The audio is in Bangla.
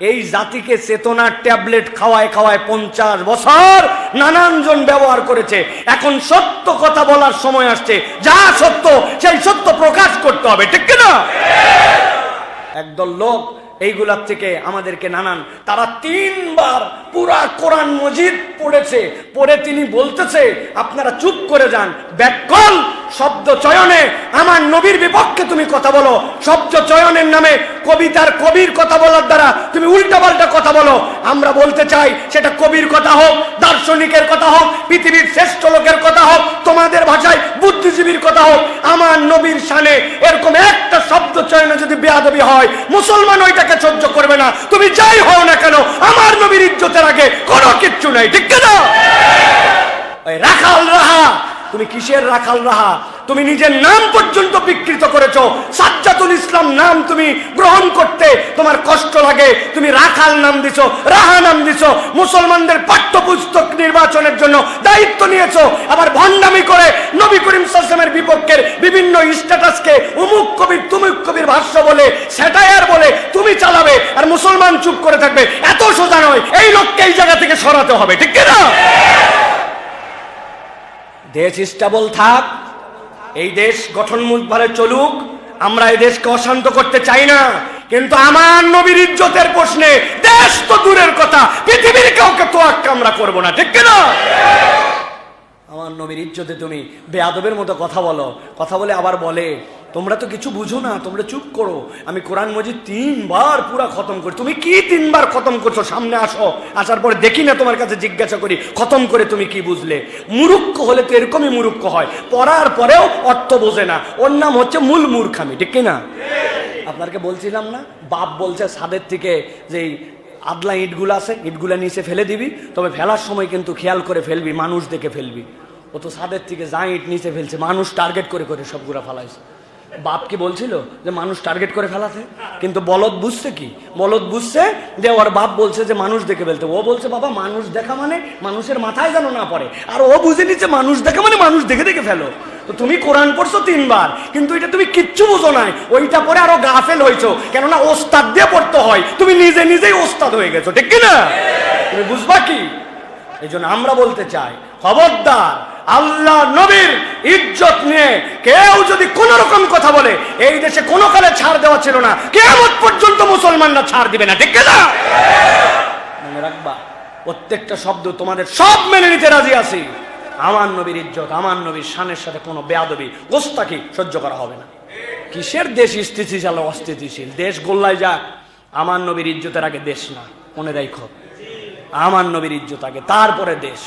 এই জাতিকে চেতনার ট্যাবলেট খাওয়ায় খাওয়ায় পঞ্চাশ বছর নানানজন ব্যবহার করেছে। এখন সত্য কথা বলার সময় আসছে। যা সত্য, সেই সত্য প্রকাশ করতে হবে, ঠিক না একদল লোক এইগুলার থেকে আমাদেরকে নানান, তারা তিনবার পুরা কোরআন মজিদ পড়েছে, পড়ে তিনি বলতেছে, আপনারা চুপ করে যান। ব্যাকল শব্দ চয়নে, আমার নবীর বিপক্ষে তুমি কথা বলো। শব্দ চয়নের নামে কবিতার কবির কথা বলার দ্বারা তুমি উল্টাপাল্টা কথা বলো। আমরা বলতে চাই, সেটা কবির কথা হোক, দার্শনিকের কথা হোক, পৃথিবীর শ্রেষ্ঠ লোকের কথা হোক, তোমাদের ভাষায় বুদ্ধিজীবীর কথা হোক, আমার নবীর শানে এরকম একটা শব্দ চয়নে যদি বেয়াদবি হয়, মুসলমান ওইটাকে সহ্য করবে না। তুমি যাই হও না কেন, আমার নবীর ইজ্জতের আগে কোনো কিচ্ছু নাই, ঠিক না? রাখাল রাহা, তুমি কিসের রাখাল রাহা? তুমি নিজের নাম পর্যন্ত বিকৃত করেছ। সাজ্জাতুল ইসলাম নাম তুমি গ্রহণ করতে তোমার কষ্ট লাগে, তুমি রাখাল নাম দিছো, রাহা নাম দিছো। মুসলমানদের পাঠ্যপুস্তক নির্বাচনের জন্য দায়িত্ব নিয়েছো। আবার ভণ্ডামি করে নবী করিম সাল্লামের বিপক্ষের বিভিন্ন স্ট্যাটাসকে উমুক কবির, তুমুক কবির ভাষ্য বলে স্যাটায়ার বলে তুমি চালাবে আর মুসলমান চুপ করে থাকবে। এত সোজা নয়, এই লোককে এই জায়গা থেকে সরাতে হবে, ঠিক না দেশ স্টেবল থাক, এই দেশ গঠনমূলকভাবে চলুক, আমরা এই দেশকে অশান্ত করতে চাই না। কিন্তু আমার নবীর ইজ্জতের প্রশ্নে দেশ তো দূরের কথা, পৃথিবীর কাউকে তো আমরা করব না, ঠিক না আমার নবীর ইজ্জতে তুমি বেয়াদবের মতো কথা বলো। কথা বলে আবার বলে তোমরা তো কিছু বুঝো না তোমরা চুপ করো। আমি কোরআন মজিদ তিনবার পুরা খতম করি। তুমি কি তিনবার খতম করছ? সামনে আসো আসার পরে দেখি না তোমার কাছে জিজ্ঞাসা করি খতম করে তুমি কি বুঝলে? মুরুক্ষ হলে তো এরকমই মুরুক্ষ হয়। পড়ার পরেও অর্থ বোঝে না। ওর নাম হচ্ছে মূল মূর্খামি ঠিক কি না? আপনাকে বলছিলাম না বাপ বলছে ছাদের থেকে যে আদলা ইটগুলো আছে, ইটগুলো নিচে ফেলে দিবি, তবে ফেলার সময় কিন্তু খেয়াল করে ফেলবি, মানুষ দেখে ফেলবি। ও তো সাদের থেকে যা ইট নিচে ফেলছে, মানুষ টার্গেট করে করে সবগুলা ফেলাইছে। বাপ কি বলছিল যে, মানুষ টার্গেট করে ফেলাতে? কিন্তু বলদ বুঝছে কি? বলদ বুঝছে যে, ওর বাপ বলছে যে, মানুষ দেখে ফেলতে। ও বলছে, বাবা, মানুষ দেখা মানে মানুষের মাথায় যেন না পড়ে। আর ও বুঝে নিচ্ছে, মানুষ দেখা মানে মানুষ দেখে দেখে ফেলো। তো তুমি কোরআন পড়ছো তিনবার, কিন্তু এটা তুমি কিচ্ছু বুঝো নাই। ওইটা পরে আরও গাফেল হয়েছো কেননা ওস্তাদ দিয়ে পড়তে হয়। তুমি নিজে নিজেই ওস্তাদ হয়ে গেছো, ঠিক কি না তুমি বুঝবা কি? এই জন্য আমরা বলতে চাই, খবরদার, আল্লাহ নবীর ইজ্জত নিয়ে কেউ যদি কোন রকম কথা বলে, এই দেশে কোনো কালে ছাড় দেওয়া ছিল না। কেমন পর্যন্ত মুসলমানরা ছাড় দিবে না, ঠিক না মনে রাখবা, প্রত্যেকটা শব্দ তোমাদের সব মেনে নিতে রাজি আছি। আমার নবীর ইজ্জত, আমার নবীর শানের সাথে কোনো বেয়াদবি গোস্তাকি সহ্য করা হবে না। কিসের দেশ স্থিতিশীল অস্থিতিশীল? দেশ গোল্লায় যাক, আমার নবীর ইজ্জতের আগে দেশ না, মনে রাখো আমার নবীর ইজ্জত আগে, তারপরে দেশ।